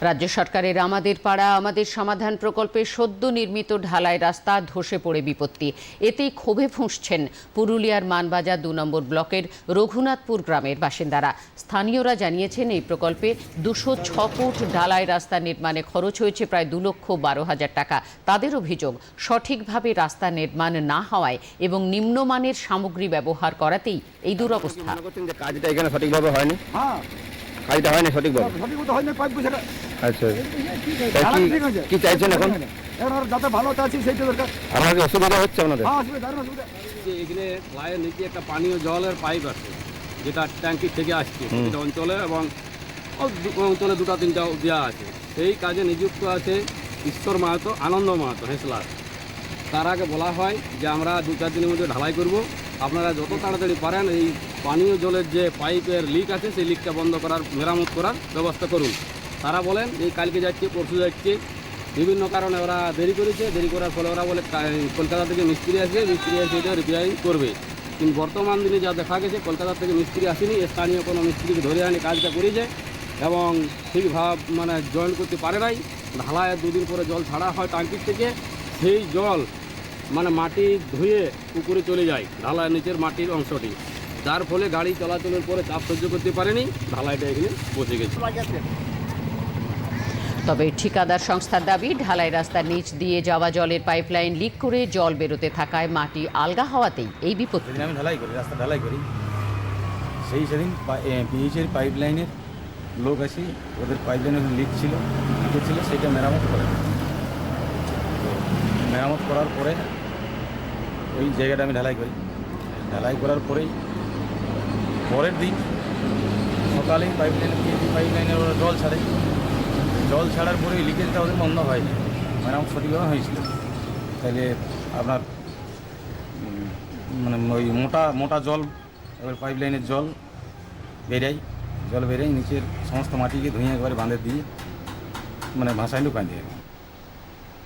রাজ্য সরকারের আমাদের পাড়া আমাদের সমাধান প্রকল্পে সদ্য নির্মিত ঢালাই রাস্তা ধসে পড়ে বিপত্তি। এতেই ক্ষোভে ফুঁসছেন পুরুলিয়ার মানবাজার দু নম্বর ব্লকের রঘুনাথপুর গ্রামের বাসিন্দারা। স্থানীয়রা জানিয়েছেন এই প্রকল্পে দুশো ছ ফুট ঢালাই রাস্তা নির্মাণে খরচ হয়েছে প্রায় দু লক্ষ বারো হাজার টাকা। তাদের অভিযোগ সঠিকভাবে রাস্তা নির্মাণ না হওয়ায় এবং নিম্নমানের সামগ্রী ব্যবহার করাতেই এই দুরবস্থা। কাজটা এখানে সঠিকভাবে হয়নি? হ্যাঁ। কাজটা হয়নি সঠিকভাবে? সঠিক হয়নি আচ্ছা। কি ঠিক আছে। কি চাইছেন এখন? এখন যাতে ভালো আছে সেইটা দরকার। আপনার অসুবিধা হচ্ছে আপনাদের? হ্যাঁ অসুবিধা অসুবিধা। যে এখানে ফ্লাইয়ের নিচে একটা পানীয় জলের পাইপ আছে যেটা ট্যাঙ্কি থেকে আসছে অঞ্চলে এবং অঞ্চলে দুটো তিনটা দেওয়া আছে। সেই কাজে নিযুক্ত আছে ঈশ্বর মাহাতো আনন্দ মাহাতো হেসলার তার আগে বলা হয় যে আমরা দু চার দিনের মধ্যে ঢালাই করব। আপনারা যত তাড়াতাড়ি পারেন এই পানীয় জলের যে পাইপের লিক আছে সেই লিকটা বন্ধ করার মেরামত করার ব্যবস্থা করুন। তারা বলেন, এই কালকে যাচ্ছে, পরশু যাচ্ছে। বিভিন্ন কারণে ওরা দেরি করেছে। দেরি করার ফলে ওরা বলে কলকাতা থেকে মিস্ত্রি আসবে, মিস্ত্রি এসে এটা রিপেয়ারিং করবে। কিন্তু বর্তমান দিনে যা দেখা গেছে, কলকাতা থেকে মিস্ত্রি আসেনি। স্থানীয় কোনো মিস্ত্রিকে ধরে আনি, কাজটা করেছে এবং ঠিকভাবে মানে জয়েন করতে পারে নাই। ঢালায় দুদিন পরে জল ছাড়া হয় টাঙ্কির থেকে। সেই জল মানে মাটি ধুয়ে পুকুরে চলে যায় ঢালায় নিচের মাটির অংশটি। যার ফলে গাড়ি চলাচলের পরে চাপ সহ্য করতে পারেনি। ঢালাইটা এখানে বসে গেছে। তবে ঠিকাদার সংস্থার দাবি, ঢালাই রাস্তার নিচ দিয়ে যাওয়া জলের পাইপলাইন লিক করে জল বেরোতে থাকায় মাটি আলগা হওয়াতেই এই বিপত্তি। আমি ঢালাই করি, রাস্তা ঢালাই করি। সেই সেদিন পিএইচের পাইপ লাইনের লোক আসি ওদের পাইপ লাইনের লিক ছিল ছিল সেটা মেরামত করে। মেরামত করার পরে ওই জায়গাটা আমি ঢালাই করি। ঢালাই করার পরেই পরের দিন সকালেই পাইপ লাইনে পিএইচি পাইপ লাইনে ওরা জল ছাড়ে। জল ছাড়ার পরে লিকেজটা ওদের বন্ধ হয়নি মেরামত সঠিকভাবে হয়েছিল তাহলে আপনার মানে ওই মোটা মোটা জল, এবার পাইপ লাইনের জল বেরাই জল বেরাই নিচের সমস্ত মাটিকে ধুয়ে একবারে বাঁধে দিয়ে মানে ভাসাইলেও বাঁধে